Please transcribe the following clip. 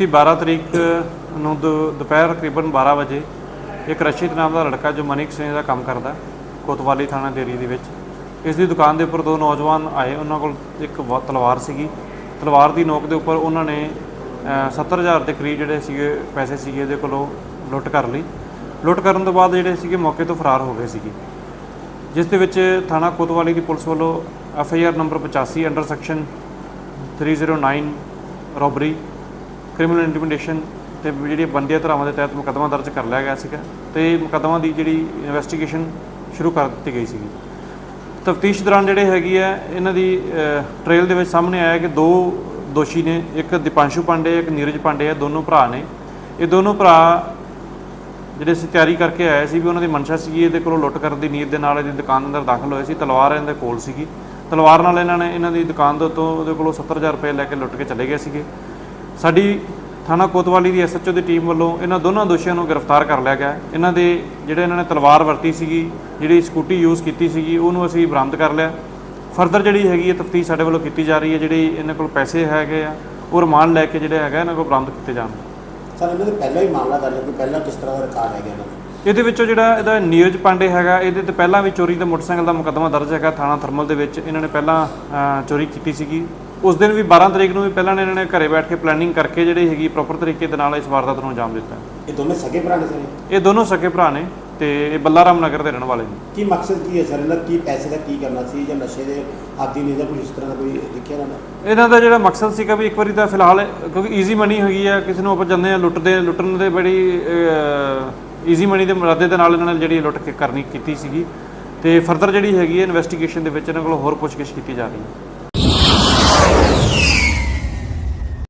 ਮਿਤੀ 12 ਤਰੀਕ ਨੂੰ ਦੁ- ਦੁਪਹਿਰ ਤਕਰੀਬਨ 12 ਵਜੇ ਇੱਕ ਰਸ਼ੀਦ ਨਾਮ ਦਾ ਲੜਕਾ ਜੋ ਮਨਿਕ ਸਿੰਘ ਦਾ ਕੰਮ ਕਰਦਾ ਕੋਤਵਾਲੀ ਥਾਣਾ ਦੇ ਦੇ ਵਿੱਚ। ਇਸ ਦੀ ਦੁਕਾਨ ਦੇ ਉੱਪਰ ਦੋ ਨੌਜਵਾਨ ਆਏ ਉਹਨਾਂ ਕੋਲ ਇੱਕ ਵਾ- ਤਲਵਾਰ ਸੀਗੀ। ਤਲਵਾਰ ਦੀ ਨੋਕ ਦੇ ਉੱਪਰ ਉਹਨਾਂ ਨੇ ਅ, 70000 ਦੇ ਕਰੀਬ ਜਿਹੜੇ ਸੀਗੇ ਪੈਸੇ ਸੀਗੇ ਇਹਦੇ ਕੋਲੋਂ ਲੁੱਟ ਕਰ ਲਈ। ਲੁੱਟ ਕਰਨ ਤੋਂ ਬਾਅਦ ਜਿਹੜੇ ਸੀਗੇ ਮੌਕੇ ਤੋਂ ਫਰਾਰ ਹੋ ਗਏ ਸੀਗੇ। ਜਿਸ ਦੇ ਵਿੱਚ ਥਾਣਾ ਕੋਤਵਾਲੀ ਦੀ ਪੁਲਿਸ ਵੱਲੋਂ F I R number 85 under section 309 robbery criminal intimidation ਤੇ ਜਿਹੜੀ ਬੰਦੀਆਂ ਧਾਰਾਵਾਂ ਦੇ ਤਹਿਤ ਮੁਕੱਦਮਾ ਦਰਜ ਕਰ ਲਿਆ ਗਿਆ ਸੀਗਾ ਤੇ ਮੁਕੱਦਮਾ ਦੀ ਜਿਹੜੀ ਇਨਵੈਸਟੀਗੇਸ਼ਨ ਸ਼ੁਰੂ ਕਰ ਦਿੱਤੀ ਗਈ ਸੀਗੀ। ਤਫਤੀਸ਼ ਦੌਰਾਨ ਜਿਹੜੇ ਹੈਗੀ ਆ, ਇਹਨਾਂ ਦੀ ਟ੍ਰੇਲ ਦੇ ਵਿੱਚ ਸਾਹਮਣੇ ਆਇਆ ਕਿ ਦੋ ਦੋਸ਼ੀ ਨੇ, ਇੱਕ ਦੀਪਾਂਸ਼ੂ ਪਾਂਡੇ, ਇੱਕ ਨੀਰਜ ਪਾਂਡੇ ਆ, ਦੋਨੋਂ ਭਰਾ ਨੇ। ਇਹ ਦੋਨੋਂ ਭਰਾ ਜਿਹੜੇ ਸੀ ਤਿਆਰੀ ਕਰਕੇ ਆਏ ਸੀ ਵੀ ਉਹਨਾਂ ਦੀ ਮਨਸ਼ਾ ਸੀਗੀ, ਇਹਦੇ ਕੋਲੋਂ ਲੁੱਟ ਕਰਨ ਦੀ ਨੀਅਤ ਦੇ ਨਾਲ ਇਹਦੀ ਦੁਕਾਨ ਅੰਦਰ ਦਾਖਲ ਹੋਏ ਸੀ। ਤਲਵਾਰ ਇਹਨਾਂ ਦੇ ਕੋਲ ਸੀਗੀ। ਤਲਵਾਰ ਨਾਲ ਇਹਨਾਂ ਨੇ, ਇਹਨਾਂ ਦੀ ਦੁਕਾਨ ਦੇ ਉੱਤੋਂ ਉਹਦੇ ਕੋਲੋਂ 70000 ਰੁਪਏ ਲੈ ਕੇ ਲੁੱਟ ਕੇ ਚਲੇ ਗਏ ਸੀਗੇ। ਸਾਡੀ ਥਾਣਾ ਕੋਤਵਾਲੀ ਦੀ ਐਸਐਚਓ ਦੀ ਟੀਮ ਵੱਲੋਂ ਇਹਨਾਂ ਦੋਨਾਂ ਦੋਸ਼ੀਆਂ ਨੂੰ ਗ੍ਰਿਫਤਾਰ ਕਰ ਲਿਆ ਗਿਆ। ਇਹਨਾਂ ਦੇ ਜਿਹੜੇ ਇਹਨਾਂ ਨੇ ਤਲਵਾਰ ਵਰਤੀ ਸੀਗੀ ਜਿਹੜੀ ਸਕੂਟੀ ਯੂਜ਼ ਕੀਤੀ ਸੀਗੀ ਉਹਨੂੰ ਅਸੀਂ ਬਰਾਮਦ ਕਰ ਲਿਆ। ਫਰਦਰ ਜਿਹੜੀ ਹੈਗੀ ਹੈ ਤਫਤੀਸ਼ ਸਾਡੇ ਵੱਲੋਂ ਕੀਤੀ ਜਾ ਰਹੀ ਹੈ ਜਿਹੜੀ ਇਹਨਾਂ ਕੋਲ ਪੈਸੇ ਹੈਗੇ ਆ ਉਹ ਰਿਮਾਂਡ ਲੈ ਕੇ ਜਿਹੜੇ ਹੈਗਾ ਇਹਨਾਂ ਕੋਲ ਬਰਾਮਦ ਕੀਤੇ ਜਾਣ। ਸਰ ਇਹਨਾਂ ਦੇ ਪਹਿਲਾਂ ਹੀ ਮਾਮਲਾ ਦਰਜ ਹੈ ਕਿ ਪਹਿਲਾਂ ਕਿਸ ਤਰ੍ਹਾਂ ਦਾ ਰਿਕਾਰਡ ਹੈਗਾ ਇਹਨਾਂ ਦਾ? ਇਹਦੇ ਵਿੱਚੋਂ ਜਿਹੜਾ ਇਹਦਾ ਨੀਰਜ ਪਾਂਡੇ ਹੈਗਾ ਇਹਦੇ ਤੇ ਪਹਿਲਾਂ ਵੀ ਚੋਰੀ ਦੇ ਮੋਟਰਸਾਈਕਲ ਦਾ ਮੁਕੱਦਮਾ ਦਰਜ ਹੈਗਾ ਥਾਣਾ ਥਰਮਲ ਦੇ ਵਿੱਚ ਇਹਨਾਂ ਨੇ ਪਹਿਲਾਂ ਚੋਰੀ ਕੀਤੀ ਸੀਗੀ। ਉਸ ਦਿਨ ਵੀ 12 ਤਰੀਕ ਨੂੰ ਵੀ ਪਹਿਲਾਂ ਨੇ ਇਹਨਾਂ ਨੇ ਘਰੇ ਬੈਠ ਕੇ ਪਲੈਨਿੰਗ ਕਰਕੇ ਜਿਹੜੀ ਹੈਗੀ ਪ੍ਰੋਪਰ ਤਰੀਕੇ ਦੇ ਨਾਲ ਇਸ ਵਾਰਦਾਤ ਨੂੰ ਅੰਜਾਮ ਦਿੱਤਾ। ਇਹ ਦੋਨੇ ਸਗੇ ਭਰਾ ਨੇ ਸਰ? ਇਹ ਦੋਨੋਂ ਸਕੇ ਭਰਾ ਨੇ ਤੇ ਇਹ ਬੱਲਾਰਾਮ ਨਗਰ ਦੇ ਰਹਿਣ ਵਾਲੇ ਨੇ। ਕੀ ਮਕਸਦ ਕੀ ਹੈ ਸਰ? ਇਹਨਾਂ ਦਾ? ਕੀ ਪੈਸੇ ਦਾ ਕੀ ਕਰਨਾ ਸੀ ਜਾਂ ਨਸ਼ੇ ਦੇ ਆਦੀ ਨੇ ਜਾਂ ਕੁਝ ਇਸ ਤਰ੍ਹਾਂ ਦਾ ਕੋਈ ਲਿਖਿਆ ਨਾ? ਇਹਨਾਂ ਦਾ ਜਿਹੜਾ ਮਕਸਦ ਸੀਗਾ ਵੀ ਇੱਕ ਵਾਰੀ ਤਾਂ ਫਿਲਹਾਲ ਕਿਉਂਕਿ ਈਜ਼ੀ ਮਨੀ ਹੈਗੀ ਆ ਕਿਸੇ ਨੂੰ ਆਪਾਂ ਜਾਂਦੇ ਆ ਲੁੱਟਦੇ ਲੁੱਟਣ ਦੇ ਬੜੀ ਈਜ਼ੀ ਮਨੀ ਦੇ ਮੁਰਾਦੇ ਦੇ ਨਾਲ ਇਹਨਾਂ ਨੇ ਜਿਹੜੀ ਲੁੱਟ ਕੇ ਕਰਨੀ ਕੀਤੀ ਸੀਗੀ। ਤੇ ਫਰਦਰ ਜਿਹੜੀ ਹੈਗੀ ਹੈ ਇਨਵੈਸਟੀਗੇਸ਼ਨ ਦੇ ਵਿੱਚ ਇਹਨਾਂ ਕੋਲ ਹੋਰ ਪੁੱਛਗਿੱਛ ਕੀਤੀ ਜਾ ਰਹੀ ਹੈ।